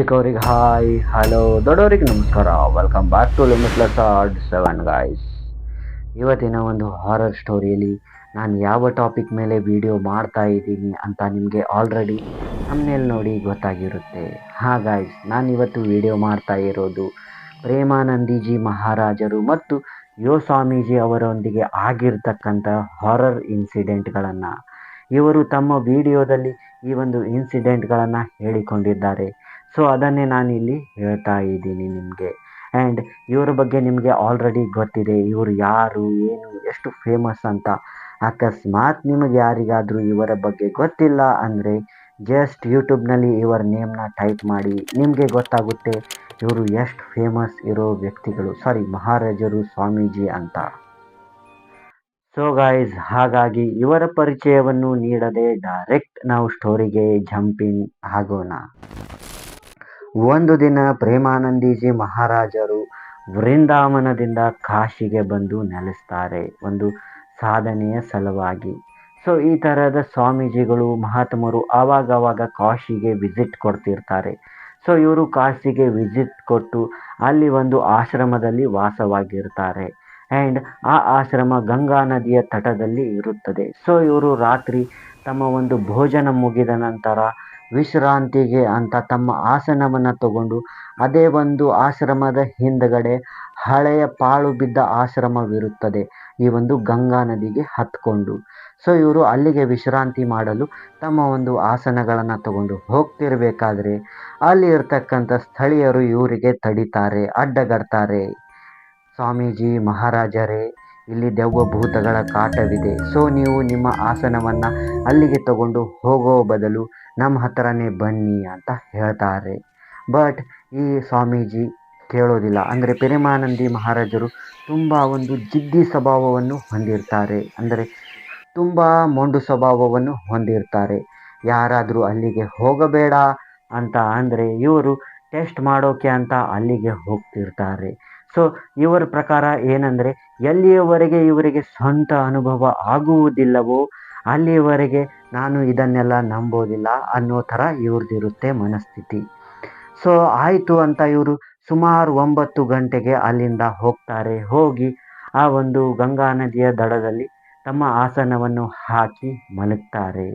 ಚಿಕ್ಕವ್ರಿಗೆ hi, hello, ದೊಡ್ಡವರಿಗೆ ನಮಸ್ಕಾರ. Welcome back to limitless ಆರ್ಡ್ ಸೆವೆನ್ ಗಾಯ್ಸ್ ಇವತ್ತಿನ ಒಂದು ಹಾರರ್ ಸ್ಟೋರಿಯಲ್ಲಿ ನಾನು ಯಾವ ಟಾಪಿಕ್ ಮೇಲೆ ವಿಡಿಯೋ ಮಾಡ್ತಾ ಇದ್ದೀನಿ ಅಂತ ನಿಮಗೆ ಆಲ್ರೆಡಿ ನಮ್ಮನೇಲಿ ನೋಡಿ ಗೊತ್ತಾಗಿರುತ್ತೆ. ಹಾ ಗಾಯ್ಸ್ ನಾನು ಇವತ್ತು ವಿಡಿಯೋ ಮಾಡ್ತಾ ಇರೋದು ಪ್ರೇಮಾನಂದೀಜಿ ಮಹಾರಾಜರು ಮತ್ತು ಯೋ ಸ್ವಾಮೀಜಿ ಅವರೊಂದಿಗೆ ಆಗಿರ್ತಕ್ಕಂಥ ಹಾರರ್ ಇನ್ಸಿಡೆಂಟ್ಗಳನ್ನು ಇವರು ತಮ್ಮ ವಿಡಿಯೋದಲ್ಲಿ ಈ ಒಂದು ಇನ್ಸಿಡೆಂಟ್ಗಳನ್ನು ಹೇಳಿಕೊಂಡಿದ್ದಾರೆ. ಸೊ ಅದನ್ನೇ ನಾನು ಇಲ್ಲಿ ಹೇಳ್ತಾ ಇದ್ದೀನಿ ನಿಮಗೆ. ಆ್ಯಂಡ್ ಇವರ ಬಗ್ಗೆ ನಿಮಗೆ ಆಲ್ರೆಡಿ ಗೊತ್ತಿದೆ. ಇವರು ಯಾರು, ಏನು, ಎಷ್ಟು ಫೇಮಸ್ ಅಂತ. ಅಕಸ್ಮಾತ್ ನಿಮಗೆ ಯಾರಿಗಾದರೂ ಇವರ ಬಗ್ಗೆ ಗೊತ್ತಿಲ್ಲ ಅಂದರೆ ಜಸ್ಟ್ ಯೂಟ್ಯೂಬ್ನಲ್ಲಿ ಇವರ ನೇಮ್ನ ಟೈಪ್ ಮಾಡಿ, ನಿಮಗೆ ಗೊತ್ತಾಗುತ್ತೆ ಇವರು ಎಷ್ಟು ಫೇಮಸ್ ಇರೋ ವ್ಯಕ್ತಿಗಳು. ಸಾರಿ ಮಹಾರಾಜರು, ಸ್ವಾಮೀಜಿ ಅಂತ. ಸೊ ಗಾಯ್ಸ್ ಹಾಗಾಗಿ ಇವರ ಪರಿಚಯವನ್ನು ನೀಡದೆ ಡೈರೆಕ್ಟ್ ನಾವು ಸ್ಟೋರಿಗೆ ಜಂಪಿನ್ ಆಗೋಣ. ಒಂದು ದಿನ ಪ್ರೇಮಾನಂದೀಜಿ ಮಹಾರಾಜರು ವೃಂದಾವನದಿಂದ ಕಾಶಿಗೆ ಬಂದು ನೆಲೆಸ್ತಾರೆ. ಒಂದು ಸಾಧನೆಯ ಸಲುವಾಗಿ. ಸೊ ಈ ಥರದ ಸ್ವಾಮೀಜಿಗಳು, ಮಹಾತ್ಮರು ಆವಾಗವಾಗ ಕಾಶಿಗೆ ವಿಸಿಟ್ ಕೊಡ್ತಿರ್ತಾರೆ. ಸೊ ಇವರು ಕಾಶಿಗೆ ವಿಸಿಟ್ ಕೊಟ್ಟು ಅಲ್ಲಿ ಒಂದು ಆಶ್ರಮದಲ್ಲಿ ವಾಸವಾಗಿರ್ತಾರೆ. ಆ್ಯಂಡ್ ಆ ಆಶ್ರಮ ಗಂಗಾ ನದಿಯ ತಟದಲ್ಲಿ ಇರುತ್ತದೆ. ಸೊ ಇವರು ರಾತ್ರಿ ತಮ್ಮ ಒಂದು ಭೋಜನ ಮುಗಿದ ನಂತರ ವಿಶ್ರಾಂತಿಗೆ ಅಂತ ತಮ್ಮ ಆಸನವನ್ನು ತಗೊಂಡು ಅದೇ ಒಂದು ಆಶ್ರಮದ ಹಿಂದಗಡೆ ಹಳೆಯ ಪಾಳು ಬಿದ್ದ ಆಶ್ರಮವಿರುತ್ತದೆ. ಈ ಒಂದು ಗಂಗಾ ನದಿಗೆ ಹತ್ಕೊಂಡು. ಸೊ ಇವರು ಅಲ್ಲಿಗೆ ವಿಶ್ರಾಂತಿ ಮಾಡಲು ತಮ್ಮ ಒಂದು ಆಸನಗಳನ್ನು ತಗೊಂಡು ಹೋಗ್ತಿರಬೇಕಾದ್ರೆ ಅಲ್ಲಿ ಇರ್ತಕ್ಕಂಥ ಸ್ಥಳೀಯರು ಇವರಿಗೆ ತಡಿತಾರೆ ಅಡ್ಡಗಡ್ತಾರೆ ಸ್ವಾಮೀಜಿ, ಮಹಾರಾಜರೇ ಇಲ್ಲಿ ದೆವ್ವ ಭೂತಗಳ ಕಾಟವಿದೆ. ಸೊ ನೀವು ನಿಮ್ಮ ಆಸನವನ್ನು ಅಲ್ಲಿಗೆ ತಗೊಂಡು ಹೋಗೋ ಬದಲು ನಮ್ಮ ಹತ್ರನೇ ಬನ್ನಿ ಅಂತ ಹೇಳ್ತಾರೆ. ಬಟ್ ಈ ಸ್ವಾಮೀಜಿ ಕೇಳೋದಿಲ್ಲ. ಅಂದರೆ ಪ್ರೇಮಾನಂದಿ ಮಹಾರಾಜರು ತುಂಬ ಒಂದು ಜಿದ್ದಿ ಸ್ವಭಾವವನ್ನು ಹೊಂದಿರ್ತಾರೆ. ಅಂದರೆ ತುಂಬ ಮೊಂಡು ಸ್ವಭಾವವನ್ನು ಹೊಂದಿರ್ತಾರೆ. ಯಾರಾದರೂ ಅಲ್ಲಿಗೆ ಹೋಗಬೇಡ ಅಂತ ಅಂದರೆ ಇವರು ಟೆಸ್ಟ್ ಮಾಡೋಕೆ ಅಂತ ಅಲ್ಲಿಗೆ ಹೋಗ್ತಿರ್ತಾರೆ. ಸೊ ಇವರ ಪ್ರಕಾರ ಏನಂದರೆ, ಎಲ್ಲಿಯವರೆಗೆ ಇವರಿಗೆ ಸ್ವಂತ ಅನುಭವ ಆಗುವುದಿಲ್ಲವೋ, ಅಲ್ಲಿಯವರೆಗೆ ನಾನು ಇದನ್ನೆಲ್ಲ ನಂಬೋದಿಲ್ಲ ಅನ್ನೋ ಥರ ಇವ್ರದ್ದಿರುತ್ತೆ ಮನಸ್ಥಿತಿ. ಸೊ ಆಯಿತು ಅಂತ ಇವರು ಸುಮಾರು ಒಂಬತ್ತು ಗಂಟೆಗೆ ಅಲ್ಲಿಂದ ಹೋಗ್ತಾರೆ. ಹೋಗಿ ಆ ಒಂದು ಗಂಗಾ ನದಿಯ ದಡದಲ್ಲಿ ತಮ್ಮ ಆಸನವನ್ನು ಹಾಕಿ ಮಲಗ್ತಾರೆ.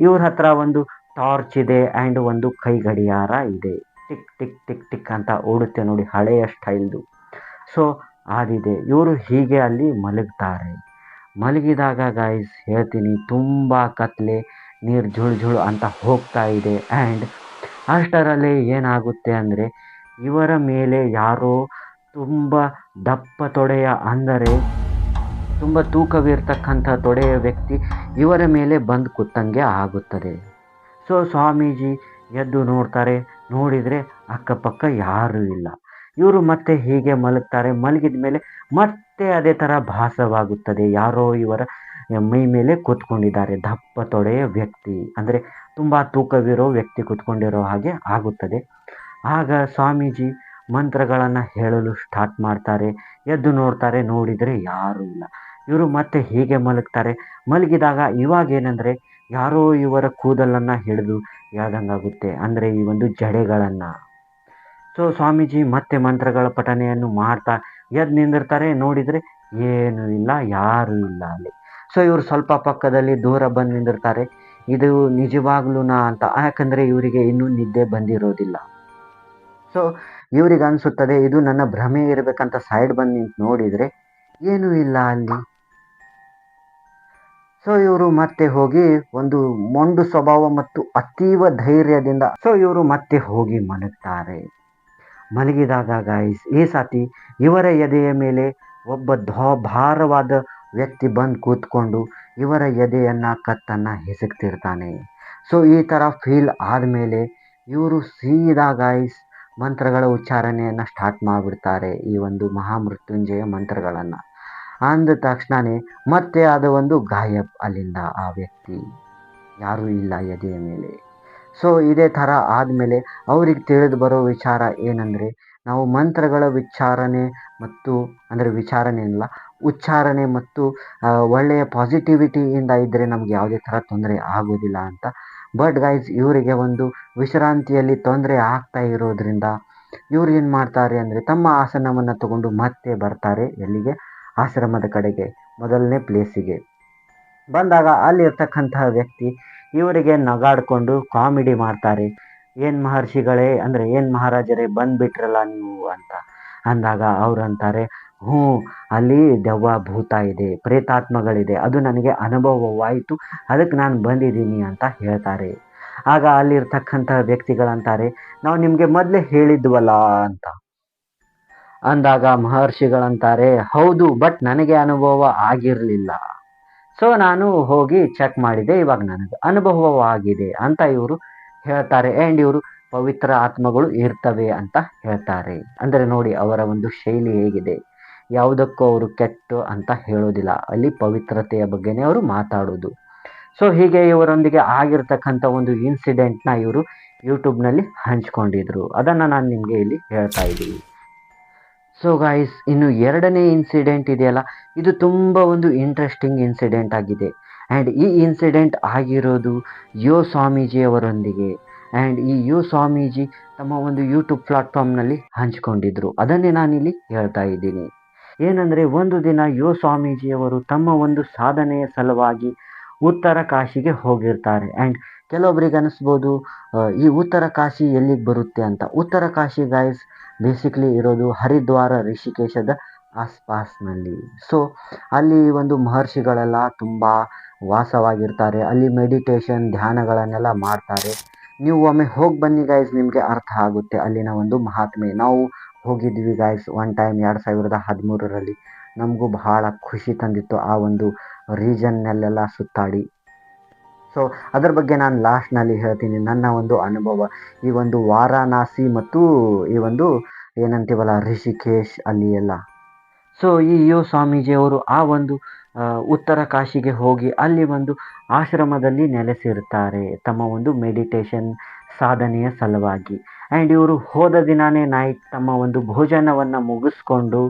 ಇವ್ರ ಹತ್ರ ಒಂದು ಟಾರ್ಚ್ ಇದೆ ಆ್ಯಂಡ್ ಒಂದು ಕೈ ಗಡಿಯಾರ ಇದೆ. ಟಿಕ್ ಟಿಕ್ ಟಿಕ್ ಟಿಕ್ ಅಂತ ಓಡುತ್ತೆ ನೋಡಿ ಹಳೆಯ ಸ್ಟೈಲ್ದು. ಸೊ ಆದಿದೆ ಇವರು ಹೀಗೆ ಅಲ್ಲಿ ಮಲಗ್ತಾರೆ. ಮಲಗಿದಾಗ ಗಾಯ್ಸ್ ಹೇಳ್ತೀನಿ, ತುಂಬ ಕತ್ಲೆ, ನೀರು ಝುಳು ಝುಳು ಅಂತ ಹೋಗ್ತಾ ಇದೆ. ಆ್ಯಂಡ್ ಅಷ್ಟರಲ್ಲಿ ಏನಾಗುತ್ತೆ ಅಂದರೆ, ಇವರ ಮೇಲೆ ಯಾರೋ ತುಂಬ ದಪ್ಪ ತೊಡೆಯ ಅಂದರೆ, ತುಂಬ ತೂಕವಿರ್ತಕ್ಕಂಥ ತೊಡೆಯ ವ್ಯಕ್ತಿ ಇವರ ಮೇಲೆ ಬಂದು ಕುತ್ತಂಗೆ ಆಗುತ್ತದೆ. ಸೊ, ಸ್ವಾಮೀಜಿ ಎದ್ದು ನೋಡ್ತಾರೆ. ನೋಡಿದರೆ ಅಕ್ಕಪಕ್ಕ ಯಾರೂ ಇಲ್ಲ. ಇವರು ಮತ್ತೆ ಹೀಗೆ ಮಲಗ್ತಾರೆ. ಮಲಗಿದ ಮೇಲೆ ಮತ್ತೆ ಅದೇ ಥರ ಭಾಸವಾಗುತ್ತದೆ. ಯಾರೋ ಇವರ ಮೈ ಮೇಲೆ ಕೂತ್ಕೊಂಡಿದ್ದಾರೆ. ದಪ್ಪ ತೊಡೆಯ ವ್ಯಕ್ತಿ. ಅಂದರೆ ತುಂಬ ತೂಕವಿರೋ ವ್ಯಕ್ತಿ ಕೂತ್ಕೊಂಡಿರೋ ಹಾಗೆ ಆಗುತ್ತದೆ. ಆಗ ಸ್ವಾಮೀಜಿ ಮಂತ್ರಗಳನ್ನು ಹೇಳಲು ಸ್ಟಾರ್ಟ್ ಮಾಡ್ತಾರೆ. ಎದ್ದು ನೋಡ್ತಾರೆ. ನೋಡಿದರೆ ಯಾರೂ ಇಲ್ಲ. ಇವರು ಮತ್ತೆ ಹೀಗೆ ಮಲಗ್ತಾರೆ. ಮಲಗಿದಾಗ ಇವಾಗ ಏನಂದರೆ ಯಾರೋ ಇವರ ಕೂದಲನ್ನು ಹಿಡಿದು ಎಳ್ದಂಗಾಗುತ್ತೆ. ಅಂದರೆ ಈ ಒಂದು ಜಡೆಗಳನ್ನು. ಸೊ ಸ್ವಾಮೀಜಿ, ಮತ್ತೆ ಮಂತ್ರಗಳ ಪಠನೆಯನ್ನು ಮಾಡ್ತಾ ಎದ್ದು ನಿಂದಿರ್ತಾರೆ. ನೋಡಿದರೆ ಏನೂ ಇಲ್ಲ, ಯಾರೂ ಇಲ್ಲ ಅಲ್ಲಿ. ಸೊ ಇವರು ಸ್ವಲ್ಪ ಪಕ್ಕದಲ್ಲಿ ದೂರ ಬಂದು ನಿಂದಿರ್ತಾರೆ. ಇದು ನಿಜವಾಗ್ಲೂನಾ ಅಂತ. ಯಾಕಂದರೆ ಇವರಿಗೆ ಇನ್ನೂ ನಿದ್ದೆ ಬಂದಿರೋದಿಲ್ಲ. ಸೊ ಇವ್ರಿಗೆ ಅನಿಸುತ್ತದೆ, ಇದು ನನ್ನ ಭ್ರಮೆ ಇರಬೇಕಂತ ಸೈಡ್ ಬಂದು ನಿಂತು ನೋಡಿದರೆ ಏನೂ ಇಲ್ಲ ಅಲ್ಲಿ. ಸೊ ಇವರು ಮತ್ತೆ ಹೋಗಿ ಒಂದು ಮೊಂಡು ಸ್ವಭಾವ ಮತ್ತು ಅತೀವ ಧೈರ್ಯದಿಂದ, ಸೊ ಇವರು ಮತ್ತೆ ಹೋಗಿ ಮಲಗ್ತಾರೆ. ಮಲಗಿದಾಗ ಗಾಯಿಸ್ ಈ ಸಾತಿ ಇವರ ಎದೆಯ ಮೇಲೆ ಒಬ್ಬ ಧೋ ಭಾರವಾದ ವ್ಯಕ್ತಿ ಬಂದು ಕೂತ್ಕೊಂಡು ಇವರ ಎದೆಯನ್ನು ಕತ್ತನ್ನು ಹಿಸುಕ್ತಿರ್ತಾನೆ ಸೊ ಈ ಥರ ಫೀಲ್ ಆದಮೇಲೆ ಇವರು ಸೀದಾ ಗಾಯಿಸ್ ಮಂತ್ರಗಳ ಉಚ್ಚಾರಣೆಯನ್ನು ಸ್ಟಾರ್ಟ್ ಮಾಡಿಬಿಡ್ತಾರೆ ಈ ಒಂದು ಮಹಾಮೃತ್ಯುಂಜಯ ಮಂತ್ರಗಳನ್ನು. ಅಂದ ತಕ್ಷಣವೇ ಮತ್ತೆ ಅದು ಒಂದು ಗಾಯಬ್ ಅಲ್ಲಿಂದ ಆ ವ್ಯಕ್ತಿ. ಯಾರೂ ಇಲ್ಲ ಎದೆಯ ಮೇಲೆ. ಸೊ ಇದೇ ಥರ ಆದಮೇಲೆ ಅವ್ರಿಗೆ ತಿಳಿದು ಬರೋ ವಿಚಾರ ಏನಂದರೆ, ನಾವು ಮಂತ್ರಗಳ ವಿಚಾರಣೆ ಮತ್ತು, ಅಂದರೆ ವಿಚಾರಣೆ ಅಲ್ಲ ಉಚ್ಚಾರಣೆ ಮತ್ತು ಒಳ್ಳೆಯ ಪಾಸಿಟಿವಿಟಿಯಿಂದ ಇದ್ದರೆ ನಮಗೆ ಯಾವುದೇ ಥರ ತೊಂದರೆ ಆಗೋದಿಲ್ಲ ಅಂತ. ಬಟ್ ಗೈಸ್ ಇವರಿಗೆ ಒಂದು ವಿಶ್ರಾಂತಿಯಲ್ಲಿ ತೊಂದರೆ ಆಗ್ತಾ ಇರೋದ್ರಿಂದ ಇವ್ರು ಏನು ಮಾಡ್ತಾರೆ ಅಂದರೆ, ತಮ್ಮ ಆಸನವನ್ನು ತಗೊಂಡು ಮತ್ತೆ ಬರ್ತಾರೆ ಎಲ್ಲಿಗೆ? ಆಶ್ರಮದ ಕಡೆಗೆ, ಮೊದಲನೇ ಪ್ಲೇಸಿಗೆ ಬಂದಾಗ ಅಲ್ಲಿರ್ತಕ್ಕಂತಹ ವ್ಯಕ್ತಿ ಇವರಿಗೆ ನಗಾಡ್ಕೊಂಡು ಕಾಮಿಡಿ ಮಾಡ್ತಾರೆ. ಏನು ಮಹರ್ಷಿಗಳೇ, ಅಂದರೆ ಏನು ಮಹಾರಾಜರೇ ಬಂದುಬಿಟ್ರಲ್ಲ ನೀವು ಅಂತ ಅಂದಾಗ ಅವ್ರು ಅಂತಾರೆ, ಹ್ಞೂ, ಅಲ್ಲಿ ದೆವ್ವ ಭೂತ ಇದೆ, ಪ್ರೇತಾತ್ಮಗಳಿದೆ, ಅದು ನನಗೆ ಅನುಭವವಾಯಿತು, ಅದಕ್ಕೆ ನಾನು ಬಂದಿದ್ದೀನಿ ಅಂತ ಹೇಳ್ತಾರೆ. ಆಗ ಅಲ್ಲಿರ್ತಕ್ಕಂಥ ವ್ಯಕ್ತಿಗಳಂತಾರೆ, ನಾವು ನಿಮಗೆ ಮೊದಲೇ ಹೇಳಿದ್ವಲ್ಲ ಅಂತ. ಅಂದಾಗ ಮಹರ್ಷಿಗಳಂತಾರೆ, ಹೌದು, ಬಟ್ ನನಗೆ ಅನುಭವ ಆಗಿರಲಿಲ್ಲ. ಸೊ ನಾನು ಹೋಗಿ ಚೆಕ್ ಮಾಡಿದೆ. ಇವಾಗ ನನಗೆ ಅನುಭವವಾಗಿದೆ ಅಂತ ಇವರು ಹೇಳ್ತಾರೆ. ಆ್ಯಂಡ್ ಇವರು ಪವಿತ್ರ ಆತ್ಮಗಳು ಇರ್ತವೆ ಅಂತ ಹೇಳ್ತಾರೆ. ಅಂದರೆ ನೋಡಿ, ಅವರ ಒಂದು ಶೈಲಿ ಹೇಗಿದೆ. ಯಾವುದಕ್ಕೂ ಅವರು ಕೆಟ್ಟು ಅಂತ ಹೇಳೋದಿಲ್ಲ. ಅಲ್ಲಿ ಪವಿತ್ರತೆಯ ಬಗ್ಗೆನೇ ಅವರು ಮಾತಾಡೋದು. ಸೊ ಹೀಗೆ ಇವರೊಂದಿಗೆ ಆಗಿರ್ತಕ್ಕಂಥ ಒಂದು ಇನ್ಸಿಡೆಂಟ್ನ ಇವರು ಯೂಟ್ಯೂಬ್ನಲ್ಲಿ ಹಂಚ್ಕೊಂಡಿದ್ರು. ಅದನ್ನು ನಾನು ನಿಮಗೆ ಇಲ್ಲಿ ಹೇಳ್ತಾ ಇದ್ದೀನಿ. ಸೊ ಗಾಯ್ಸ್ ಇನ್ನು ಎರಡನೇ ಇನ್ಸಿಡೆಂಟ್ ಇದೆಯಲ್ಲ? ಇದು ತುಂಬ ಒಂದು ಇಂಟ್ರೆಸ್ಟಿಂಗ್ ಇನ್ಸಿಡೆಂಟ್ ಆಗಿದೆ. ಆ್ಯಂಡ್ ಈ ಇನ್ಸಿಡೆಂಟ್ ಆಗಿರೋದು ಯೋ ಸ್ವಾಮೀಜಿಯವರೊಂದಿಗೆ. ಆ್ಯಂಡ್ ಈ ಯೋ ಸ್ವಾಮೀಜಿ ತಮ್ಮ ಒಂದು ಯೂಟ್ಯೂಬ್ ಪ್ಲಾಟ್ಫಾರ್ಮ್ನಲ್ಲಿ ಹಂಚಿಕೊಂಡಿದ್ರು. ಅದನ್ನೇ ನಾನಿಲ್ಲಿ ಹೇಳ್ತಾ ಇದ್ದೀನಿ. ಏನಂದರೆ, ಒಂದು ದಿನ ಯೋ ಸ್ವಾಮೀಜಿಯವರು ತಮ್ಮ ಒಂದು ಸಾಧನೆಯ ಸಲುವಾಗಿ ಉತ್ತರ ಕಾಶಿಗೆ ಹೋಗಿರ್ತಾರೆ. ಆ್ಯಂಡ್ ಕೆಲವೊಬ್ರಿಗೆ ಅನಿಸ್ಬೋದು ಈ ಉತ್ತರ ಕಾಶಿ ಎಲ್ಲಿಗೆ ಬರುತ್ತೆ ಅಂತ. ಉತ್ತರ ಕಾಶಿ ಗಾಯ್ಸ್ ಬೇಸಿಕ್ಲಿ ಇರೋದು ಹರಿದ್ವಾರ ಋಷಿಕೇಶದ ಆಸ್ಪಾಸ್ನಲ್ಲಿ. ಸೊ ಅಲ್ಲಿ ಒಂದು ಮಹರ್ಷಿಗಳೆಲ್ಲ ತುಂಬ ವಾಸವಾಗಿರ್ತಾರೆ. ಅಲ್ಲಿ ಮೆಡಿಟೇಷನ್ ಧ್ಯಾನಗಳನ್ನೆಲ್ಲ ಮಾಡ್ತಾರೆ. ನೀವು ಒಮ್ಮೆ ಹೋಗಿ ಬನ್ನಿ ಗಾಯ್ಸ್ ನಿಮಗೆ ಅರ್ಥ ಆಗುತ್ತೆ ಅಲ್ಲಿನ ಒಂದು ಮಹಾತ್ಮೆ. ನಾವು ಹೋಗಿದ್ವಿ ಗಾಯ್ಸ್ ಒನ್ ಟೈಮ್ ಎರಡು ಸಾವಿರದ ಹದಿಮೂರರಲ್ಲಿ. ನಮಗೂ ಬಹಳ ಖುಷಿ ತಂದಿತ್ತು ಆ ಒಂದು ರೀಜನ್ನಲ್ಲೆಲ್ಲ ಸುತ್ತಾಡಿ. ಸೊ ಅದರ ಬಗ್ಗೆ ನಾನು ಲಾಸ್ಟ್ನಲ್ಲಿ ಹೇಳ್ತೀನಿ. ನನ್ನ ಒಂದು ಅನುಭವ. ಈ ಒಂದು ವಾರಾಣಸಿ ಮತ್ತು ಈ ಒಂದು ಏನಂತೀವಲ್ಲ, ರಿಷಿಕೇಶ್ ಅಲ್ಲಿ ಎಲ್ಲ. ಸೊ ಈ ಯೋ ಸ್ವಾಮೀಜಿಯವರು ಆ ಒಂದು ಉತ್ತರ ಕಾಶಿಗೆ ಹೋಗಿ ಅಲ್ಲಿ ಒಂದು ಆಶ್ರಮದಲ್ಲಿ ನೆಲೆಸಿರುತ್ತಾರೆ. ತಮ್ಮ ಒಂದು ಮೆಡಿಟೇಷನ್ ಸಾಧನೆಯ ಸಲುವಾಗಿ. ಆ್ಯಂಡ್ ಇವರು ಹೋದ ದಿನಾನೇ ನೈಟ್ ತಮ್ಮ ಒಂದು ಭೋಜನವನ್ನು ಮುಗಿಸ್ಕೊಂಡು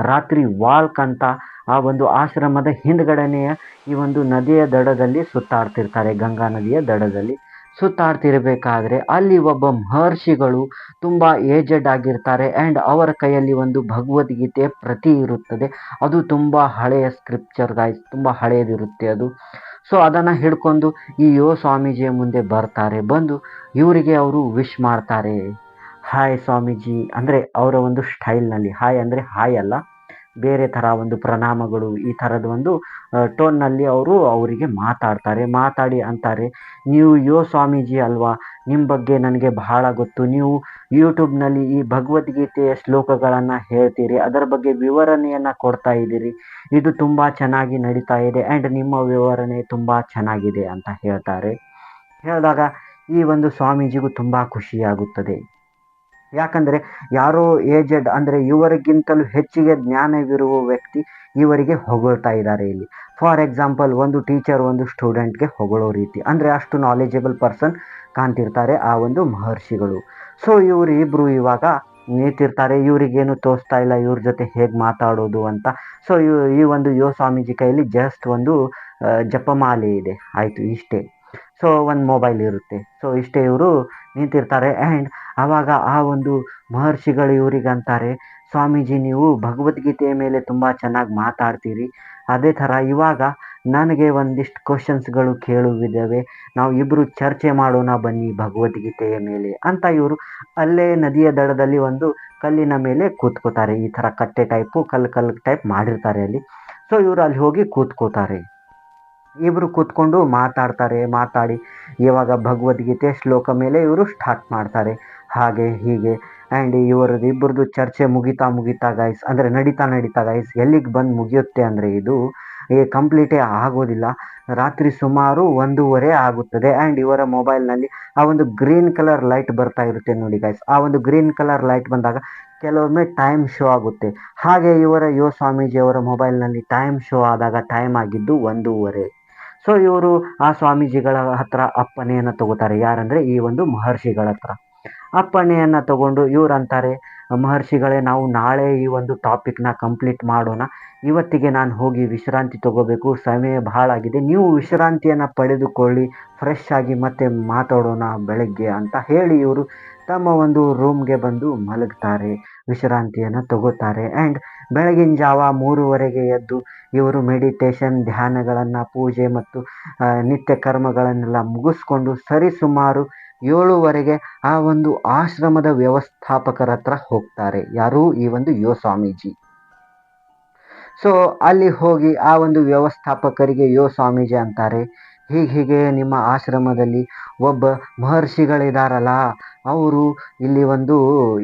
ರಾತ್ರಿ ವಾಲ್ಕ್ ಅಂತ ಆ ಒಂದು ಆಶ್ರಮದ ಹಿಂದ್ಗಡೆನೆಯ ಈ ಒಂದು ನದಿಯ ದಡದಲ್ಲಿ ಸುತ್ತಾಡ್ತಿರ್ತಾರೆ. ಗಂಗಾ ನದಿಯ ದಡದಲ್ಲಿ ಸುತ್ತಾಡ್ತಿರ್ಬೇಕಾದ್ರೆ ಅಲ್ಲಿ ಒಬ್ಬ ಮಹರ್ಷಿಗಳು ತುಂಬ ಏಜೆಡ್ ಆಗಿರ್ತಾರೆ ಆ್ಯಂಡ್ ಅವರ ಕೈಯಲ್ಲಿ ಒಂದು ಭಗವದ್ಗೀತೆ ಪ್ರತಿ ಇರುತ್ತದೆ. ಅದು ತುಂಬ ಹಳೆಯ ಸ್ಕ್ರಿಪ್ಚರ್ ಗಾಯ್ಸ್ ತುಂಬ ಹಳೆಯದಿರುತ್ತೆ ಅದು. ಸೊ ಅದನ್ನು ಹಿಡ್ಕೊಂಡು ಈ ಯೋ ಸ್ವಾಮೀಜಿಯ ಮುಂದೆ ಬರ್ತಾರೆ. ಬಂದು ಇವರಿಗೆ ಅವರು ವಿಶ್ ಮಾಡ್ತಾರೆ. ಹಾಯ್ ಸ್ವಾಮೀಜಿ. ಅಂದರೆ ಅವರ ಒಂದು ಸ್ಟೈಲ್ನಲ್ಲಿ ಹಾಯ್ ಅಂದರೆ ಹಾಯ್ ಅಲ್ಲ. ಬೇರೆ ಥರ ಒಂದು ಪ್ರಣಾಮಗಳು, ಈ ಥರದ ಒಂದು ಟೋನ್ನಲ್ಲಿ ಅವರು ಅವರಿಗೆ ಮಾತಾಡ್ತಾರೆ. ಮಾತಾಡಿ ಅಂತಾರೆ. ನೀವು ಯೋ ಸ್ವಾಮೀಜಿ ಅಲ್ವಾ? ನಿಮ್ಮ ಬಗ್ಗೆ ನನಗೆ ಬಹಳ ಗೊತ್ತು. ನೀವು ಯೂಟ್ಯೂಬ್ನಲ್ಲಿ ಈ ಭಗವದ್ಗೀತೆಯ ಶ್ಲೋಕಗಳನ್ನು ಹೇಳ್ತೀರಿ. ಅದರ ಬಗ್ಗೆ ವಿವರಣೆಯನ್ನು ಕೊಡ್ತಾ ಇದ್ದೀರಿ. ಇದು ತುಂಬ ಚೆನ್ನಾಗಿ ನಡೀತಾ ಇದೆ. ಆ್ಯಂಡ್ ನಿಮ್ಮ ವಿವರಣೆ ತುಂಬ ಚೆನ್ನಾಗಿದೆ ಅಂತ ಹೇಳ್ತಾರೆ. ಹೇಳಿದಾಗ ಈ ಒಂದು ಸ್ವಾಮೀಜಿಗೂ ತುಂಬ ಖುಷಿಯಾಗುತ್ತದೆ. ಯಾಕಂದರೆ ಯಾರೋ ಏಜೆಡ್ ಅಂದರೆ ಇವರಿಗಿಂತಲೂ ಹೆಚ್ಚಿಗೆ ಜ್ಞಾನವಿರುವ ವ್ಯಕ್ತಿ ಇವರಿಗೆ ಹೊಗಳ್ತಾ ಇದ್ದಾರೆ ಇಲ್ಲಿ. ಫಾರ್ ಎಕ್ಸಾಂಪಲ್ ಒಂದು ಟೀಚರ್ ಒಂದು ಸ್ಟೂಡೆಂಟ್ಗೆ ಹೊಗಳೋ ರೀತಿ. ಅಂದರೆ ಅಷ್ಟು ನಾಲೆಜಬಲ್ ಪರ್ಸನ್ ಕಾಣ್ತಿರ್ತಾರೆ ಆ ಒಂದು ಮಹರ್ಷಿಗಳು. ಸೊ ಇವರು ಇಬ್ಬರು ಇವಾಗ ನೀತಿರ್ತಾರೆ. ಇವರಿಗೇನು ತೋರಿಸ್ತಾ ಇಲ್ಲ, ಇವ್ರ ಜೊತೆ ಹೇಗೆ ಮಾತಾಡೋದು ಅಂತ. ಸೊ ಈ ಒಂದು ಯುವ ಸ್ವಾಮೀಜಿ ಕೈಯಲ್ಲಿ ಜಸ್ಟ್ ಒಂದು ಜಪಮಾಲೆ ಇದೆ. ಆಯಿತು, ಇಷ್ಟೇ. ಸೊ ಒಂದು ಮೊಬೈಲ್ ಇರುತ್ತೆ. ಸೊ ಇಷ್ಟೇ ಇವರು ನಿಂತಿರ್ತಾರೆ. ಆ್ಯಂಡ್ ಆವಾಗ ಆ ಒಂದು ಮಹರ್ಷಿಗಳು ಇವರಿಗಂತಾರೆ ಸ್ವಾಮೀಜಿ, ನೀವು ಭಗವದ್ಗೀತೆಯ ಮೇಲೆ ತುಂಬ ಚೆನ್ನಾಗಿ ಮಾತಾಡ್ತೀರಿ. ಅದೇ ಥರ ಇವಾಗ ನನಗೆ ಒಂದಿಷ್ಟು ಕ್ವಶನ್ಸ್ಗಳು ಕೇಳುವಿದ್ದಾವೆ ನಾವು ಇಬ್ಬರು ಚರ್ಚೆ ಮಾಡೋಣ ಬನ್ನಿ ಭಗವದ್ಗೀತೆಯ ಮೇಲೆ. ಅಂತ ಇವರು ಅಲ್ಲೇ ನದಿಯ ದಡದಲ್ಲಿ ಒಂದು ಕಲ್ಲಿನ ಮೇಲೆ ಕೂತ್ಕೋತಾರೆ. ಈ ಥರ ಕಟ್ಟೆ ಟೈಪು ಕಲ್ಲು ಕಲ್ಲು ಟೈಪ್ ಮಾಡಿರ್ತಾರೆ ಅಲ್ಲಿ. ಸೊ ಇವರು ಅಲ್ಲಿ ಹೋಗಿ ಕೂತ್ಕೋತಾರೆ. ಇಬ್ಬರು ಕೂತ್ಕೊಂಡು ಮಾತಾಡ್ತಾರೆ, ಮಾತಾಡಿ. ಇವಾಗ ಭಗವದ್ಗೀತೆ ಶ್ಲೋಕ ಮೇಲೆ ಇವರು ಸ್ಟಾರ್ಟ್ ಮಾಡ್ತಾರೆ. ಹಾಗೆ, ಹೀಗೆ. ಆ್ಯಂಡ್ ಇವರದ್ದು ಇಬ್ಬರದ್ದು ಚರ್ಚೆ ಮುಗಿತಾ ಮುಗಿತಾ ಗಾಯ್ಸ್ ಅಂದರೆ ನಡೀತಾ ನಡೀತಾ ಗಾಯ್ಸ್ ಎಲ್ಲಿಗೆ ಬಂದು ಮುಗಿಯುತ್ತೆ ಅಂದರೆ ಇದು ಈ ಕಂಪ್ಲೀಟೇ ಆಗೋದಿಲ್ಲ. ರಾತ್ರಿ ಸುಮಾರು ಒಂದೂವರೆ ಆಗುತ್ತದೆ. ಆ್ಯಂಡ್ ಇವರ ಮೊಬೈಲ್ನಲ್ಲಿ ಆ ಒಂದು ಗ್ರೀನ್ ಕಲರ್ ಲೈಟ್ ಬರ್ತಾ ಇರುತ್ತೆ ನೋಡಿ ಗಾಯ್ಸ್ ಆ ಒಂದು ಗ್ರೀನ್ ಕಲರ್ ಲೈಟ್ ಬಂದಾಗ ಕೆಲವೊಮ್ಮೆ ಟೈಮ್ ಶೋ ಆಗುತ್ತೆ. ಹಾಗೆ ಇವರ ಯುವ ಸ್ವಾಮೀಜಿಯವರ ಮೊಬೈಲ್ನಲ್ಲಿ ಟೈಮ್ ಶೋ ಆದಾಗ ಟೈಮ್ ಆಗಿದ್ದು ಒಂದೂವರೆ. ಸೊ ಇವರು ಆ ಸ್ವಾಮೀಜಿಗಳ ಹತ್ರ ಅಪ್ಪಣೆಯನ್ನು ತಗೋತಾರೆ. ಯಾರಂದರೆ ಈ ಒಂದು ಮಹರ್ಷಿಗಳ ಹತ್ರ. ಅಪ್ಪಣೆಯನ್ನು ತಗೊಂಡು ಇವ್ರು ಅಂತಾರೆ ಮಹರ್ಷಿಗಳೇ, ನಾವು ನಾಳೆ ಈ ಒಂದು ಟಾಪಿಕ್ನ ಕಂಪ್ಲೀಟ್ ಮಾಡೋಣ. ಇವತ್ತಿಗೆ ನಾನು ಹೋಗಿ ವಿಶ್ರಾಂತಿ ತಗೋಬೇಕು. ಸಮಯ ಭಾಳ ಆಗಿದೆ. ನೀವು ವಿಶ್ರಾಂತಿಯನ್ನು ಪಡೆದುಕೊಳ್ಳಿ. ಫ್ರೆಶ್ ಆಗಿ ಮತ್ತೆ ಮಾತಾಡೋಣ ಬೆಳಗ್ಗೆ ಅಂತ ಹೇಳಿ ಇವರು ತಮ್ಮ ಒಂದು ರೂಮ್ಗೆ ಬಂದು ಮಲಗ್ತಾರೆ. ವಿಶ್ರಾಂತಿಯನ್ನು ತಗೋತಾರೆ. ಆ್ಯಂಡ್ ಬೆಳಗಿನ ಜಾವ ಮೂರುವರೆಗೆ ಎದ್ದು ಇವರು ಮೆಡಿಟೇಷನ್ ಧ್ಯಾನಗಳನ್ನು, ಪೂಜೆ ಮತ್ತು ನಿತ್ಯ ಕರ್ಮಗಳನ್ನೆಲ್ಲ ಮುಗಿಸ್ಕೊಂಡು ಸರಿಸುಮಾರು ಏಳುವರೆಗೆ ಆ ಒಂದು ಆಶ್ರಮದ ವ್ಯವಸ್ಥಾಪಕರ ಹತ್ರ ಹೋಗ್ತಾರೆ. ಯಾರು? ಈ ಒಂದು ಯೋ ಸ್ವಾಮೀಜಿ. ಸೊ ಅಲ್ಲಿ ಹೋಗಿ ಆ ಒಂದು ವ್ಯವಸ್ಥಾಪಕರಿಗೆ ಯೋ ಸ್ವಾಮೀಜಿ ಅಂತಾರೆ. ಹೀಗೆ ಹೀಗೆ ನಿಮ್ಮ ಆಶ್ರಮದಲ್ಲಿ ಒಬ್ಬ ಮಹರ್ಷಿಗಳಿದಾರಲ್ಲ, ಅವರು ಇಲ್ಲಿ ಒಂದು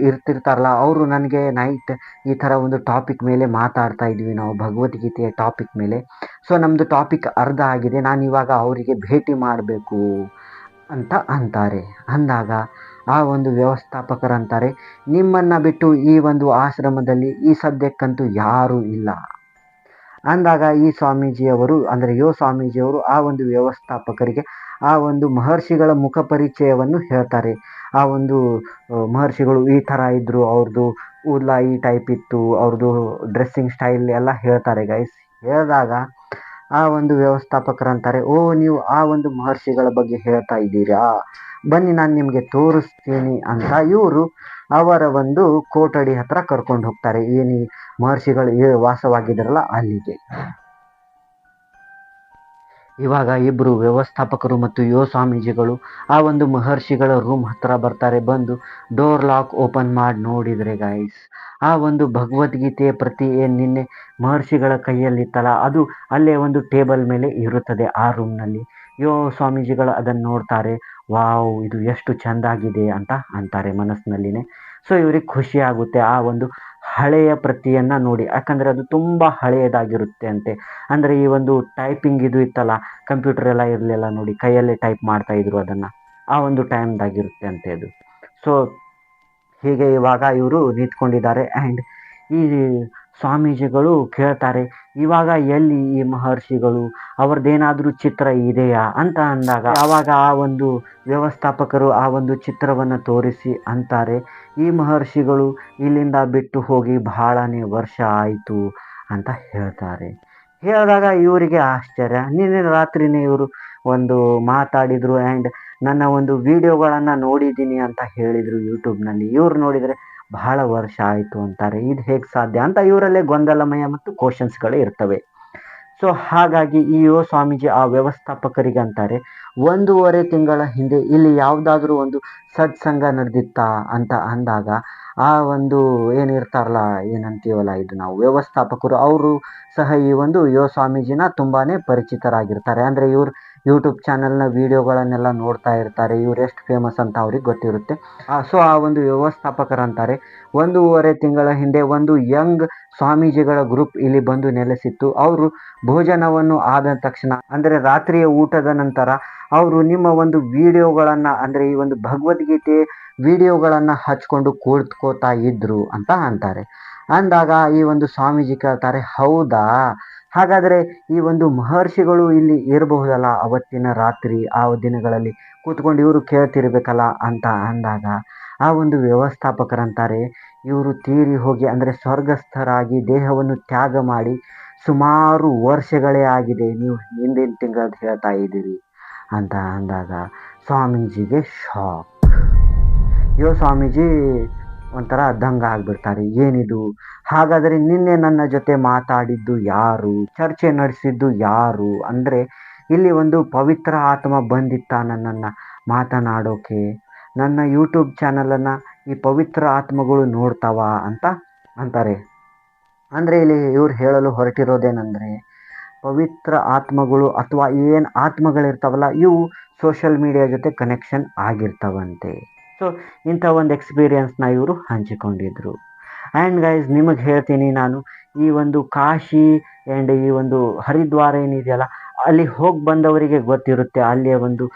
ಇರ್ತಿರ್ತಾರಲ್ಲ, ಅವರು ನನಗೆ ನೈಟ್ ಈ ಥರ ಒಂದು ಟಾಪಿಕ್ ಮೇಲೆ ಮಾತಾಡ್ತಾ ಇದ್ವಿ, ನಾವು ಭಗವದ್ಗೀತೆಯ ಟಾಪಿಕ್ ಮೇಲೆ. ಸೊ ನಮ್ಮದು ಟಾಪಿಕ್ ಅರ್ಧ ಆಗಿದೆ, ನಾನು ಇವಾಗ ಅವರಿಗೆ ಭೇಟಿ ಮಾಡಬೇಕು ಅಂತ ಅಂತಾರೆ. ಅಂದಾಗ ಆ ಒಂದು ವ್ಯವಸ್ಥಾಪಕರಂತಾರೆ ನಿಮ್ಮನ್ನು ಬಿಟ್ಟು ಈ ಒಂದು ಆಶ್ರಮದಲ್ಲಿ ಈ ಸದ್ಯಕ್ಕಂತೂ ಯಾರೂ ಇಲ್ಲ. ಅಂದಾಗ ಈ ಸ್ವಾಮೀಜಿಯವರು, ಅಂದರೆ ಯೋ ಸ್ವಾಮೀಜಿಯವರು ಆ ಒಂದು ವ್ಯವಸ್ಥಾಪಕರಿಗೆ ಆ ಒಂದು ಮಹರ್ಷಿಗಳ ಮುಖ ಪರಿಚಯವನ್ನು ಹೇಳ್ತಾರೆ. ಆ ಒಂದು ಮಹರ್ಷಿಗಳು ಈ ಥರ ಇದ್ದರು ಅವ್ರದ್ದು ಕೂದಲ ಈ ಟೈಪ್ ಇತ್ತು ಅವ್ರದ್ದು ಡ್ರೆಸ್ಸಿಂಗ್ ಸ್ಟೈಲ್ ಎಲ್ಲ ಹೇಳ್ತಾರೆ ಗೈಸ್ ಹೇಳಿದಾಗ ಆ ಒಂದು ವ್ಯವಸ್ಥಾಪಕರಂತಾರೆ, ಓ ನೀವು ಆ ಒಂದು ಮಹರ್ಷಿಗಳ ಬಗ್ಗೆ ಹೇಳ್ತಾ ಇದ್ದೀರಾ? ಬನ್ನಿ ನಾನು ನಿಮಗೆ ತೋರಿಸ್ತೀನಿ ಅಂತ ಇವರು ಅವರ ಒಂದು ಕೋಟಡಿ ಹತ್ರ ಕರ್ಕೊಂಡು ಹೋಗ್ತಾರೆ. ಏನಿ ಮಹರ್ಷಿಗಳು ವಾಸವಾಗಿದ್ದಾರಲ್ಲ ಅಲ್ಲಿಗೆ. ಇವಾಗ ಇಬ್ಬರು ವ್ಯವಸ್ಥಾಪಕರು ಮತ್ತು ಯೋ ಸ್ವಾಮೀಜಿಗಳು ಆ ಒಂದು ಮಹರ್ಷಿಗಳ ರೂಮ್ ಹತ್ರ ಬರ್ತಾರೆ, ಬಂದು ಡೋರ್ ಲಾಕ್ ಓಪನ್ ಮಾಡಿ ನೋಡಿದರೆ ಗಾಯ್ಸ್ ಆ ಒಂದು ಭಗವದ್ಗೀತೆಯ ಪ್ರತಿ ಏನು ನಿನ್ನೆ ಮಹರ್ಷಿಗಳ ಕೈಯಲ್ಲಿತ್ತಲ್ಲ, ಅದು ಅಲ್ಲೇ ಒಂದು ಟೇಬಲ್ ಮೇಲೆ ಇರುತ್ತದೆ ಆ ರೂಮ್ನಲ್ಲಿ ಯೋ ಸ್ವಾಮೀಜಿಗಳು ಅದನ್ನು ನೋಡ್ತಾರೆ, ವಾವ್, ಇದು ಎಷ್ಟು ಚೆಂದಾಗಿದೆ ಅಂತ ಅಂತಾರೆ ಮನಸ್ಸಿನಲ್ಲಿನೇ. ಸೊ ಇವ್ರಿಗೆ ಖುಷಿ ಆಗುತ್ತೆ ಆ ಒಂದು ಹಳೆಯ ಪ್ರತಿಯನ್ನು ನೋಡಿ. ಯಾಕಂದರೆ ಅದು ತುಂಬ ಹಳೆಯದಾಗಿರುತ್ತೆ ಅಂತೆ. ಅಂದರೆ ಈ ಒಂದು ಟೈಪಿಂಗ್ ಇದು ಇತ್ತಲ್ಲ ಕಂಪ್ಯೂಟರ್ ಎಲ್ಲ ಇರಲಿಲ್ಲ ನೋಡಿ, ಕೈಯಲ್ಲೇ ಟೈಪ್ ಮಾಡ್ತಾ ಇದ್ರು ಅದನ್ನು. ಆ ಒಂದು ಟೈಮ್ದಾಗಿರುತ್ತೆ ಅಂತೆ ಅದು. ಸೊ ಹೀಗೆ ಇವಾಗ ಇವರು ನಿಂತ್ಕೊಂಡಿದ್ದಾರೆ. ಆ್ಯಂಡ್ ಈ ಸ್ವಾಮೀಜಿಗಳು ಕೇಳ್ತಾರೆ, ಇವಾಗ ಎಲ್ಲಿ ಈ ಮಹರ್ಷಿಗಳು? ಅವ್ರದ್ದೇನಾದರೂ ಚಿತ್ರ ಇದೆಯಾ? ಅಂತ ಅಂದಾಗ ಆವಾಗ ಆ ಒಂದು ವ್ಯವಸ್ಥಾಪಕರು ಆ ಒಂದು ಚಿತ್ರವನ್ನು ತೋರಿಸಿ ಅಂತಾರೆ, ಈ ಮಹರ್ಷಿಗಳು ಇಲ್ಲಿಂದ ಬಿಟ್ಟು ಹೋಗಿ ಬಹಳನೇ ವರ್ಷ ಆಯಿತು ಅಂತ ಹೇಳ್ತಾರೆ. ಹೇಳಿದಾಗ ಇವರಿಗೆ ಆಶ್ಚರ್ಯ. ನಿನ್ನೆ ರಾತ್ರಿನೇ ಇವರು ಒಂದು ಮಾತಾಡಿದರು, ಆ್ಯಂಡ್ ನನ್ನ ಒಂದು ವಿಡಿಯೋಗಳನ್ನು ನೋಡಿದ್ದೀನಿ ಅಂತ ಹೇಳಿದರು ಯೂಟ್ಯೂಬ್ನಲ್ಲಿ ಇವರು ನೋಡಿದರೆ ಬಹಳ ವರ್ಷ ಆಯಿತು ಅಂತಾರೆ. ಇದು ಹೇಗೆ ಸಾಧ್ಯ ಅಂತ ಇವರಲ್ಲೇ ಗೊಂದಲಮಯ ಮತ್ತು ಕ್ವಶನ್ಸ್ಗಳು ಇರ್ತವೆ. ಸೊ ಹಾಗಾಗಿ ಈ ಯೋ ಸ್ವಾಮೀಜಿ ಆ ವ್ಯವಸ್ಥಾಪಕರಿಗೆ ಅಂತಾರೆ, ಒಂದೂವರೆ ತಿಂಗಳ ಹಿಂದೆ ಇಲ್ಲಿ ಯಾವುದಾದ್ರೂ ಒಂದು ಸತ್ಸಂಗ ನಡೆದಿತ್ತಾ? ಅಂತ ಅಂದಾಗ, ಆ ಒಂದು ಏನಿರ್ತಾರಲ್ಲ, ಏನಂತೀವಲ್ಲ ಇದು ನಾವು ವ್ಯವಸ್ಥಾಪಕರು, ಅವರು ಸಹ ಈ ಒಂದು ಯೋ ಸ್ವಾಮೀಜಿನ ತುಂಬಾ ಪರಿಚಿತರಾಗಿರ್ತಾರೆ. ಅಂದರೆ ಇವ್ರು ಯೂಟ್ಯೂಬ್ ಚಾನಲ್ನ ವಿಡಿಯೋಗಳನ್ನೆಲ್ಲ ನೋಡ್ತಾ ಇರ್ತಾರೆ. ಇವ್ರು ಎಷ್ಟು ಫೇಮಸ್ ಅಂತ ಅವ್ರಿಗೆ ಗೊತ್ತಿರುತ್ತೆ. ಸೊ ಆ ಒಂದು ವ್ಯವಸ್ಥಾಪಕರಂತಾರೆ ಒಂದೂವರೆ ತಿಂಗಳ ಹಿಂದೆ ಒಂದು ಯಂಗ್ ಸ್ವಾಮೀಜಿಗಳ ಗ್ರೂಪ್ ಇಲ್ಲಿ ಬಂದು ನೆಲೆಸಿತ್ತು. ಅವರು ಭೋಜನವನ್ನು ಆದ ತಕ್ಷಣ, ಅಂದರೆ ರಾತ್ರಿಯ ಊಟದ ನಂತರ ಅವರು ನಿಮ್ಮ ಒಂದು ವಿಡಿಯೋಗಳನ್ನು ಅಂದರೆ ಈ ಒಂದು ಭಗವದ್ಗೀತೆ ವಿಡಿಯೋಗಳನ್ನು ಹಚ್ಕೊಂಡು ಕೂತ್ಕೋತಾ ಇದ್ರು ಅಂತ ಅಂತಾರೆ. ಅಂದಾಗ ಈ ಒಂದು ಸ್ವಾಮೀಜಿ ಕೇಳ್ತಾರೆ, ಹೌದಾ? ಹಾಗಾದರೆ ಈ ಒಂದು ಮಹರ್ಷಿಗಳು ಇಲ್ಲಿ ಇರಬಹುದಲ್ಲ ಅವತ್ತಿನ ರಾತ್ರಿ, ಆ ದಿನಗಳಲ್ಲಿ? ಕೂತ್ಕೊಂಡು ಇವರು ಕೇಳ್ತಿರ್ಬೇಕಲ್ಲ? ಅಂತ ಅಂದಾಗ, ಆ ಒಂದು ವ್ಯವಸ್ಥಾಪಕರಂತಾರೆ, ಇವರು ತೀರಿ ಹೋಗಿ ಅಂದರೆ ಸ್ವರ್ಗಸ್ಥರಾಗಿ ದೇಹವನ್ನು ತ್ಯಾಗ ಮಾಡಿ ಸುಮಾರು ವರ್ಷಗಳೇ ಆಗಿದೆ, ನೀವು ಹಿಂದಿನ ತಿಂಗಳು ಹೇಳ್ತಾ ಇದ್ದೀರಿ. ಅಂತ ಅಂದಾಗ ಸ್ವಾಮೀಜಿಗೆ ಶಾಕ್. ಯೋ ಸ್ವಾಮೀಜಿ ಒಂಥರ ದಂಗ ಆಗ್ಬಿಡ್ತಾರೆ. ಏನಿದು? ಹಾಗಾದರೆ ನಿನ್ನೆ ನನ್ನ ಜೊತೆ ಮಾತಾಡಿದ್ದು ಯಾರು? ಚರ್ಚೆ ನಡೆಸಿದ್ದು ಯಾರು? ಅಂದರೆ ಇಲ್ಲಿ ಒಂದು ಪವಿತ್ರ ಆತ್ಮ ಬಂದಿತ್ತ ನನ್ನನ್ನು ಮಾತನಾಡೋಕೆ. ನನ್ನ ಯೂಟ್ಯೂಬ್ ಚಾನಲನ್ನು ಈ ಪವಿತ್ರ ಆತ್ಮಗಳು ನೋಡ್ತಾವ ಅಂತ ಅಂತಾರೆ. ಅಂದರೆ ಇಲ್ಲಿ ಇವ್ರು ಹೇಳಲು ಹೊರಟಿರೋದೇನೆಂದರೆ, ಪವಿತ್ರ ಆತ್ಮಗಳು ಅಥವಾ ಏನು ಆತ್ಮಗಳಿರ್ತಾವಲ್ಲ, ಇವು ಸೋಷಲ್ ಮೀಡಿಯಾ ಜೊತೆ ಕನೆಕ್ಷನ್ ಆಗಿರ್ತಾವಂತೆ. ಸೊ ಇಂಥ ಒಂದು ಎಕ್ಸ್ಪೀರಿಯನ್ಸ್ನ ಇವರು ಹಂಚಿಕೊಂಡಿದ್ರು. ಆ್ಯಂಡ್ ಗೈಸ್ ನಿಮಗೆ ಹೇಳ್ತೀನಿ ನಾನು, ಈ ಒಂದು ಕಾಶಿ ಆ್ಯಂಡ್ ಈ ಒಂದು ಹರಿದ್ವಾರ ಏನಿದೆಯಲ್ಲ, ಅಲ್ಲಿ ಹೋಗಿ ಬಂದವರಿಗೆ ಗೊತ್ತಿರುತ್ತೆ, ಅಲ್ಲಿಯ ಒಂದು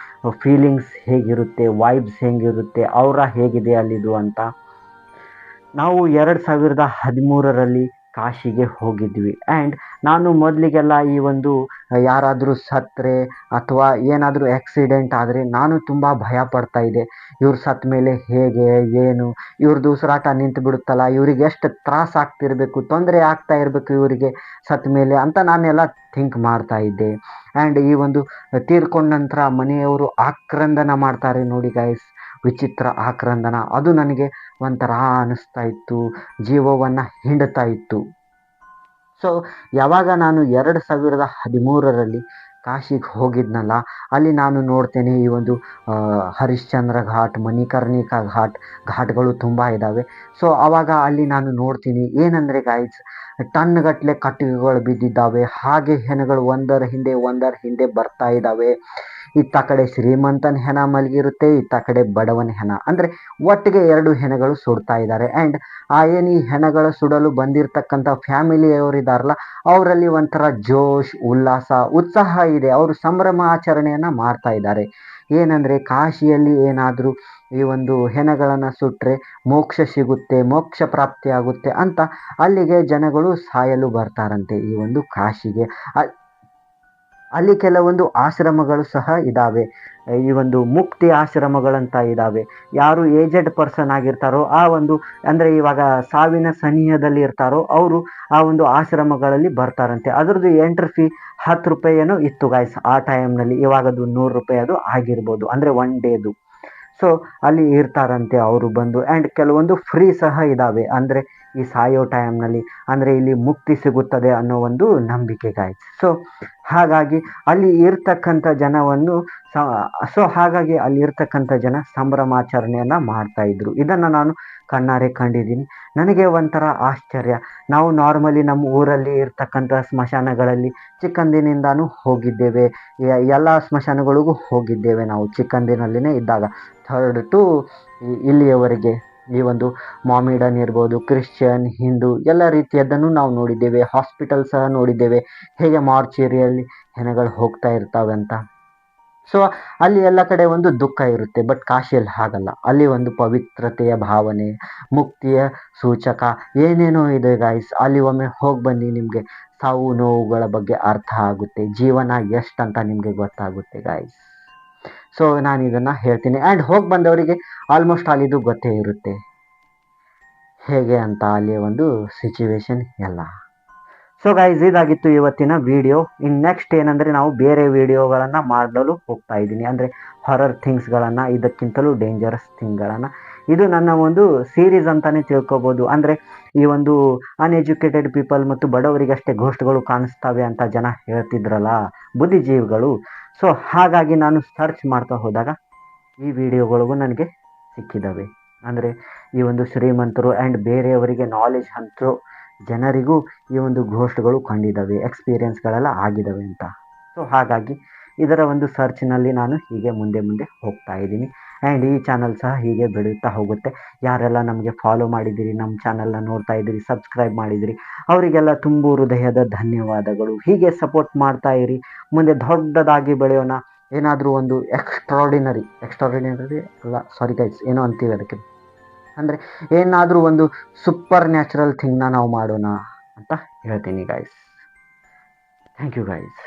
ಫೀಲಿಂಗ್ಸ್ ಹೇಗಿರುತ್ತೆ ವೈಬ್ಸ್ ಹೇಗಿರುತ್ತೆ ಅವರ ಹೇಗಿದೆ ಅಲ್ಲಿದು ಅಂತ. ನಾವು ಎರಡು ಸಾವಿರದ ಹದಿಮೂರರಲ್ಲಿ ಕಾಶಿಗೆ ಹೋಗಿದ್ವಿ. ಆ್ಯಂಡ್ ನಾನು ಮೊದಲಿಗೆಲ್ಲ ಈ ಒಂದು ಯಾರಾದರೂ ಸತ್ತರೆ ಅಥವಾ ಏನಾದರೂ ಆಕ್ಸಿಡೆಂಟ್ ಆದರೆ ನಾನು ತುಂಬ ಭಯ ಪಡ್ತಾ ಇದ್ದೆ. ಇವ್ರು ಸತ್ತ ಮೇಲೆ ಹೇಗೆ, ಏನು ಇವ್ರದ್ದು ಉಸಿರಾಟ ನಿಂತು ಬಿಡುತ್ತಲ್ಲ, ಇವ್ರಿಗೆ ಎಷ್ಟು ತ್ರಾಸ ಆಗ್ತಿರಬೇಕು, ತೊಂದರೆ ಆಗ್ತಾ ಇರಬೇಕು ಇವರಿಗೆ ಸತ್ತ ಮೇಲೆ ಅಂತ ನಾನೆಲ್ಲ ಥಿಂಕ್ ಮಾಡ್ತಾ ಇದ್ದೆ. ಆ್ಯಂಡ್ ಈ ಒಂದು, ತೀರ್ಕೊಂಡ ನಂತರ ಮನೆಯವರು ಆಕ್ರಂದನ ಮಾಡ್ತಾರೆ ನೋಡಿ ಗೈಸ್ ವಿಚಿತ್ರ ಆಕ್ರಂದನ. ಅದು ನನಗೆ ಒಂಥರ ಅನ್ನಿಸ್ತಾ ಇತ್ತು, ಜೀವವನ್ನು ಹಿಂಡ್ತಾ ಇತ್ತು. ಸೊ ಯಾವಾಗ ನಾನು ಎರಡು ಸಾವಿರದ ಹದಿಮೂರರಲ್ಲಿ ಕಾಶಿಗೆ ಹೋಗಿದ್ನಲ್ಲ, ಅಲ್ಲಿ ನಾನು ನೋಡ್ತೇನೆ ಈ ಒಂದು ಹರಿಶ್ಚಂದ್ರ ಘಾಟ್, ಮಣಿಕರ್ಣಿಕಾ ಘಾಟ್, ಘಾಟ್ಗಳು ತುಂಬ ಇದ್ದಾವೆ ಸೊ ಆವಾಗ ಅಲ್ಲಿ ನಾನು ನೋಡ್ತೀನಿ, ಏನಂದರೆ ಗಾಯ್ಸ್ ಟನ್ಗಟ್ಟಲೆ ಕಟ್ಟಿಗೆಗಳು ಬಿದ್ದಿದ್ದಾವೆ, ಹಾಗೆ ಹೆಣಗಳು ಒಂದರ ಹಿಂದೆ ಒಂದರ ಹಿಂದೆ ಬರ್ತಾ ಇದ್ದಾವೆ ಇತ್ತ ಕಡೆ ಶ್ರೀಮಂತನ ಹೆಣ ಮಲಗಿರುತ್ತೆ, ಇತ್ತ ಕಡೆ ಬಡವನ ಹೆಣ. ಅಂದರೆ ಒಟ್ಟಿಗೆ ಎರಡು ಹೆಣಗಳು ಸುಡ್ತಾ ಇದ್ದಾರೆ. ಆ್ಯಂಡ್ ಆ ಏನು ಈ ಹೆಣಗಳ ಸುಡಲು ಬಂದಿರತಕ್ಕಂಥ ಫ್ಯಾಮಿಲಿಯವರಿದಾರಲ್ಲ ಅವರಲ್ಲಿ ಒಂಥರ ಜೋಶ್, ಉಲ್ಲಾಸ, ಉತ್ಸಾಹ ಇದೆ. ಅವರು ಸಂಭ್ರಮ ಆಚರಣೆಯನ್ನು ಮಾಡ್ತಾ ಇದ್ದಾರೆ. ಏನಂದರೆ ಕಾಶಿಯಲ್ಲಿ ಏನಾದರೂ ಈ ಒಂದು ಹೆಣಗಳನ್ನು ಸುಟ್ಟರೆ ಮೋಕ್ಷ ಸಿಗುತ್ತೆ, ಮೋಕ್ಷ ಪ್ರಾಪ್ತಿ ಆಗುತ್ತೆ ಅಂತ ಅಲ್ಲಿಗೆ ಜನಗಳು ಸಾಯಲು ಬರ್ತಾರಂತೆ ಈ ಒಂದು ಕಾಶಿಗೆ. ಅಲ್ಲಿ ಕೆಲವೊಂದು ಆಶ್ರಮಗಳು ಸಹ ಇದ್ದಾವೆ ಈ ಒಂದು ಮುಕ್ತಿ ಆಶ್ರಮಗಳಂತ ಇದ್ದಾವೆ ಯಾರು ಏಜೆಡ್ ಪರ್ಸನ್ ಆಗಿರ್ತಾರೋ, ಆ ಒಂದು ಅಂದರೆ ಇವಾಗ ಸಾವಿನ ಸನಿಹದಲ್ಲಿ ಇರ್ತಾರೋ, ಅವರು ಆ ಒಂದು ಆಶ್ರಮಗಳಲ್ಲಿ ಬರ್ತಾರಂತೆ. ಅದರದ್ದು ಎಂಟ್ರಿ ಫೀ ಹತ್ತು ರೂಪಾಯಿ ಇತ್ತು ಗಾಯ್ಸ್ ಆ ಟೈಮ್ನಲ್ಲಿ ಇವಾಗದು ನೂರು ರೂಪಾಯಿ ಅದು ಆಗಿರ್ಬೋದು. ಅಂದರೆ ಒನ್ ಡೇದು ಸೊ ಅಲ್ಲಿ ಇರ್ತಾರಂತೆ ಅವರು ಬಂದು. ಆ್ಯಂಡ್ ಕೆಲವೊಂದು ಫ್ರೀ ಸಹ ಇದ್ದಾವೆ ಅಂದರೆ ಈ ಸಾಯೋ ಟೈಮ್ನಲ್ಲಿ ಅಂದರೆ ಇಲ್ಲಿ ಮುಕ್ತಿ ಸಿಗುತ್ತದೆ ಅನ್ನೋ ಒಂದು ನಂಬಿಕೆ ಗಾಯ್ಸ್ ಸೊ ಹಾಗಾಗಿ ಅಲ್ಲಿ ಇರ್ತಕ್ಕಂಥ ಜನವನ್ನು ಸೊ ಹಾಗಾಗಿ ಅಲ್ಲಿ ಇರ್ತಕ್ಕಂಥ ಜನ ಸಂಭ್ರಮಾಚರಣೆಯನ್ನು ಮಾಡ್ತಾ ಇದ್ರು. ಇದನ್ನು ನಾನು ಕಣ್ಣಾರೆ ಕಂಡಿದ್ದೀನಿ. ನನಗೆ ಒಂಥರ ಆಶ್ಚರ್ಯ. ನಾವು ನಾರ್ಮಲಿ ನಮ್ಮ ಊರಲ್ಲಿ ಇರ್ತಕ್ಕಂಥ ಸ್ಮಶಾನಗಳಲ್ಲಿ ಚಿಕ್ಕಂದಿನಿಂದಾನು ಹೋಗಿದ್ದೇವೆ. ಎಲ್ಲ ಸ್ಮಶಾನಗಳಿಗೂ ಹೋಗಿದ್ದೇವೆ ನಾವು ಚಿಕ್ಕಂದಿನಲ್ಲಿನೇ ಇದ್ದಾಗ. ಥರ್ಡ್ ಟು ಇಲ್ಲಿಯವರೆಗೆ. ಈ ಒಂದು ಮಾಮಿಡನ್ ಇರ್ಬೋದು, ಕ್ರಿಶ್ಚಿಯನ್, ಹಿಂದೂ ಎಲ್ಲ ರೀತಿಯದ್ದನ್ನು ನಾವು ನೋಡಿದ್ದೇವೆ. ಹಾಸ್ಪಿಟಲ್ ಸಹ ನೋಡಿದ್ದೇವೆ. ಹೇಗೆ ಮಾರ್ಚೇರಿಯಲ್ಲಿ ಹೆಣಗಳು ಹೋಗ್ತಾ ಇರ್ತಾವೆ ಅಂತ. ಸೊ ಅಲ್ಲಿ ಎಲ್ಲ ಕಡೆ ಒಂದು ದುಃಖ ಇರುತ್ತೆ ಬಟ್ ಕಾಶಿಯಲ್ಲಿ ಹಾಗಲ್ಲ. ಅಲ್ಲಿ ಒಂದು ಪವಿತ್ರತೆಯ ಭಾವನೆ, ಮುಕ್ತಿಯ ಸೂಚಕ. ಏನೇನೋ ಇದೆ ಗಾಯ್ಸ್ ಅಲ್ಲಿ ಒಮ್ಮೆ ಹೋಗಿ ಬನ್ನಿ, ನಿಮಗೆ ಸಾವು ನೋವುಗಳ ಬಗ್ಗೆ ಅರ್ಥ ಆಗುತ್ತೆ. ಜೀವನ ಎಷ್ಟಂತ ನಿಮಗೆ ಗೊತ್ತಾಗುತ್ತೆ ಗಾಯ್ಸ್ ಸೊ ನಾನು ಇದನ್ನು ಹೇಳ್ತೀನಿ. ಆ್ಯಂಡ್ ಹೋಗಿ ಬಂದವರಿಗೆ ಆಲ್ಮೋಸ್ಟ್ ಅಲ್ಲಿದು ಗೊತ್ತೇ ಇರುತ್ತೆ. ಹೇಗೆ ಅಂತ ಅಲ್ಲಿ ಒಂದು ಸಿಚುವೇಶನ್ ಎಲ್ಲ. ಸೊ ಗೈಸ್ ಇದಾಗಿತ್ತು ಇವತ್ತಿನ ವಿಡಿಯೋ ಇನ್ ನೆಕ್ಸ್ಟ್ ಏನಂದರೆ ನಾವು ಬೇರೆ ವಿಡಿಯೋಗಳನ್ನು ಮಾಡಲು ಹೋಗ್ತಾ ಇದ್ದೀನಿ. ಅಂದರೆ ಹೊರರ್ ಥಿಂಗ್ಸ್ಗಳನ್ನು ಇದಕ್ಕಿಂತಲೂ ಡೇಂಜರಸ್ ಥಿಂಗ್ಗಳನ್ನು ಇದು ನನ್ನ ಒಂದು ಸೀರೀಸ್ ಅಂತಲೇ ತಿಳ್ಕೊಬೋದು. ಅಂದರೆ ಈ ಒಂದು ಅನ್ಎಜುಕೇಟೆಡ್ ಪೀಪಲ್ ಮತ್ತು ಬಡವರಿಗಷ್ಟೇ ಘೋಸ್ಟ್ಗಳು ಕಾಣಿಸ್ತವೆ ಅಂತ ಜನ ಹೇಳ್ತಿದ್ರಲ್ಲ. ಬುದ್ಧಿಜೀವಿಗಳು. ಸೊ ಹಾಗಾಗಿ ನಾನು ಸರ್ಚ್ ಮಾಡ್ತಾ ಹೋದಾಗ ಈ ವಿಡಿಯೋಗಳಿಗೂ ನನಗೆ ಸಿಕ್ಕಿದ್ದಾವೆ ಅಂದರೆ ಈ ಒಂದು ಶ್ರೀಮಂತರು ಆ್ಯಂಡ್ ಬೇರೆಯವರಿಗೆ ನಾಲೆಜ್ ಹಂಚೋ ಜನರಿಗೂ ಈ ಒಂದು ಘೋಸ್ಟ್ಗಳು ಕಂಡಿದ್ದಾವೆ ಎಕ್ಸ್ಪೀರಿಯನ್ಸ್ಗಳೆಲ್ಲ ಆಗಿದ್ದಾವೆ ಅಂತ. ಸೊ ಹಾಗಾಗಿ ಇದರ ಒಂದು ಸರ್ಚ್ನಲ್ಲಿ ನಾನು ಹೀಗೆ ಮುಂದೆ ಮುಂದೆ ಹೋಗ್ತಾ ಇದ್ದೀನಿ. ಆ್ಯಂಡ್ ಈ ಚಾನಲ್ ಸಹ ಹೀಗೆ ಬೆಳೆಯುತ್ತಾ ಹೋಗುತ್ತೆ. ಯಾರೆಲ್ಲ ನಮಗೆ ಫಾಲೋ ಮಾಡಿದ್ದೀರಿ ನಮ್ಮ ಚಾನಲ್ನ ನೋಡ್ತಾ ಇದ್ದೀರಿ ಸಬ್ಸ್ಕ್ರೈಬ್ ಮಾಡಿದಿರಿ ಅವರಿಗೆಲ್ಲ ತುಂಬು ಹೃದಯದ ಧನ್ಯವಾದಗಳು. ಹೀಗೆ ಸಪೋರ್ಟ್ ಮಾಡ್ತಾ ಇರಿ. ಮುಂದೆ ದೊಡ್ಡದಾಗಿ ಬೆಳೆಯೋಣ. ಏನಾದರೂ ಒಂದು ಎಕ್ಸ್ಟ್ರಾರ್ಡಿನರಿ ಎಕ್ಸ್ಟ್ರಾರ್ಡಿನರಿ ಅಲ್ಲ ಸಾರಿ ಗೈಡ್ಸ್ ಏನೋ ಅಂತೀವಿ ಅದಕ್ಕೆ. ಅಂದರೆ ಏನಾದರೂ ಒಂದು ಸೂಪರ್ ನ್ಯಾಚುರಲ್ ಥಿಂಗ್ನ ನಾವು ಮಾಡೋಣ ಅಂತ ಹೇಳ್ತೀನಿ ಗೈಸ್ ಥ್ಯಾಂಕ್ ಯು ಗೈಸ್